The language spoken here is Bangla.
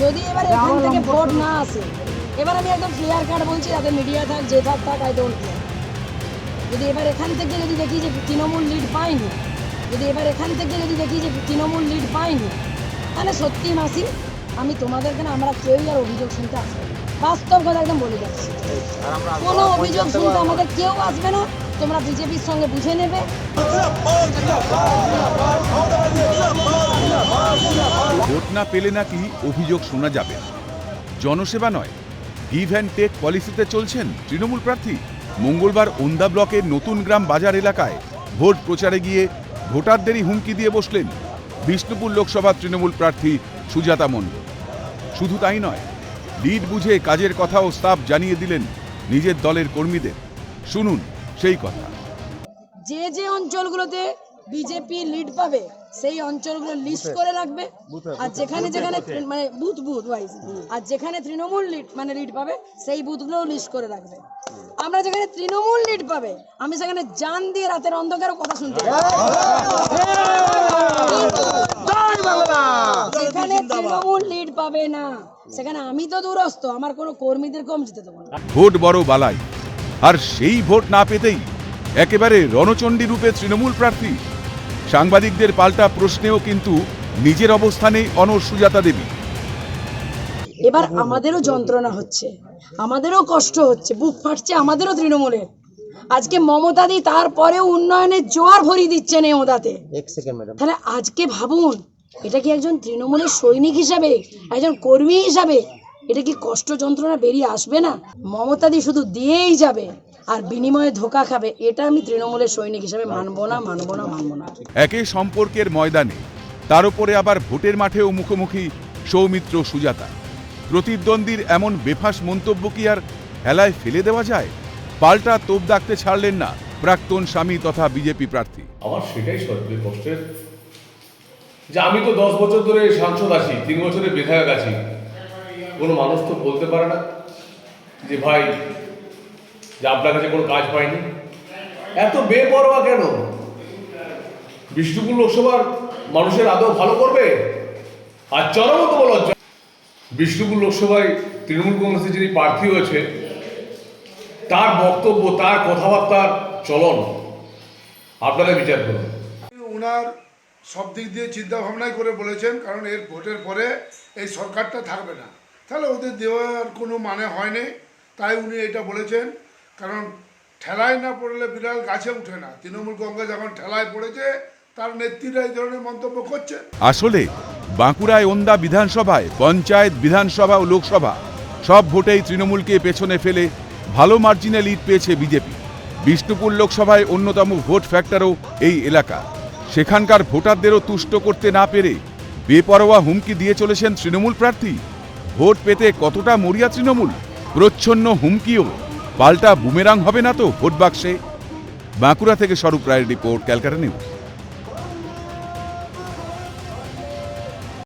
যদি এবার এখান থেকে ভোট না আসে এবার আমি একদম ক্লিয়ার কাট বলছি যাতে মিডিয়া থাক যে থাক থাক আই ডোন্ট কেয়ার যদি এবার এখান থেকে যদি দেখি যে তৃণমূল লিড পায়নি যদি এবার এখান থেকে যদি দেখি যে তৃণমূল লিড পায়নি তাহলে সত্যি মাসি আমি তোমাদেরকে না আমরা কেউই আর অভিযোগ শুনতে আসবে। বাস্তব কথা একদম বলে যাচ্ছি। কোনো অভিযোগ শুনতে আমাদের কেউ আসবে না তোমরা বিজেপির সঙ্গে বুঝে নেবে। ভোট না পেলে নাকি অভিযোগ শোনা যাবে জনসেবা নয়। গিভ অ্যান্ড টেক পলিসিতে চলছেন তৃণমূল প্রার্থী। মঙ্গলবার ওন্দা ব্লকের নতুন গ্রাম বাজার এলাকায় ভোট প্রচারে গিয়ে ভোটারদেরই হুমকি দিয়ে বসলেন বিষ্ণুপুর লোকসভা তৃণমূল প্রার্থী সুজাতা মণ্ডল। শুধু তাই নয়, লিড বুঝে কাজের কথাও স্টাফ জানিয়ে দিলেন নিজের দলের কর্মীদের। শুনুন সেই কথা। যে যে অঞ্চলগুলোতে বিজেপি লিড পাবে সেই অঞ্চলগুলো লিস্ট করে রাখবে। আর যেখানে যেখানে মানে বুথ বুথ ওয়াইজ আর যেখানে তৃণমূল লিড মানে লিড পাবে সেই বুথগুলো লিস্ট করে রাখবে। আমরা যেখানে তৃণমূল লিড পাবে আমি সেখানে জান দিয়ে রাতের অন্ধকারও কথা শুনতে। যেখানে তৃণমূল লিড পাবে না সেখানে আমি তো দূরস্থ আমার কোনো কর্মীদের কম যেতে দেবো না। ভোট বড় বালাই আর সেই ভোট না পেতেই একেবারে রণচণ্ডী রূপে তৃণমূল প্রার্থী সাংবাদিকদের পাল্টা প্রশ্নেও কিন্তু নিজের অবস্থানেই অনর সুজাতা দেবী। এবার আমাদেরও যন্ত্রণা হচ্ছে আমাদেরও কষ্ট হচ্ছে বুক ফাটছে আমাদেরও তৃণমূলের। আজকে মমতা দি তারপরেও উন্নয়নের জোয়ার ভরিয়ে দিচ্ছেন এই ওদাতে। এক সেকেন্ড তাহলে আজকে ভাবুন এটা কি একজন তৃণমূলের সৈনিক হিসাবে একজন কর্মী হিসাবে এটা কি কষ্ট যন্ত্রণা বেরিয়ে আসবে না? মমতা দি শুধু দিয়েই যাবে। আর বিনিময়ে ধোকা খাবে এটা আমি তৃণমূলের সৈনিক হিসাবে মানবো না মানবো না মানবো না। একে সম্পর্কের ময়দানে তার উপরে আবার ভোটের মাঠেও মুখোমুখি সৌমিত্র সুজাতা। প্রতিদ্বন্দ্বীর এমন বেফাস মন্তব্য কি আর হেলায় ফেলে দেওয়া যায়? পাল্টা তোপ দাগতে ছাড়লেন না প্রাক্তন স্বামী তথা বিজেপি প্রার্থী। আমার সেটাই সত্যি কষ্টের। যে আমি তো দশ বছর ধরে সাংসদ আছি তিন বছরে বিধায়ক আছি কোনো মানুষ তো বলতে পারে না যে ভাই যে আপনার কাছে কোনো কাজ পাইনি? এত বেপরোয়া কেন? বিষ্ণুপুর লোকসভার মানুষের আদৌ ভালো করবে? আর চরমত লজ্জা বিষ্ণুপুর লোকসভায় তৃণমূল কংগ্রেসের যিনি প্রার্থী হয়েছে তার বক্তব্য তার কথাবার্তার চলন আপনারা বিচার করুন। ওনার সব দিক দিয়ে চিন্তা ভাবনাই করে বলেছেন কারণ এর ভোটের পরে এই সরকারটা থাকবে না। তাহলে ওদের দেওয়ার কোনো মানে হয়নি তাই উনি এটা বলেছেন। কারণ ঠেলায় না পড়লে বিড়াল গাছে উঠে না। তৃণমূল কংগ্রেস এখন ঠেলায় পড়েছে, তার নেত্রীরা এই ধরনের মন্তব্য করছে। আসলে বাঁকুড়ায় ওন্দা বিধানসভায়, পঞ্চায়েত বিধানসভা ও লোকসভা, সব ভোটেই তৃণমূলকে পেছনে ফেলে ভালো মার্জিনে লিড পেয়েছে বিজেপি। বিষ্ণুপুর লোকসভায় অন্যতম ভোট ফ্যাক্টরও এই এলাকা। সেখানকার ভোটারদেরও তুষ্ট করতে না পেরে বেপরোয়া হুমকি দিয়ে চলেছেন তৃণমূল প্রার্থী। ভোট পেতে কতটা মরিয়া তৃণমূল? প্রচ্ছন্ন হুমকিও। পাল্টা বুমেরাং হবে না তো ভোট বাক্সে? বাঁকুড়া থেকে স্বরূপ রায়ের রিপোর্ট ক্যালকাটা নিউজ।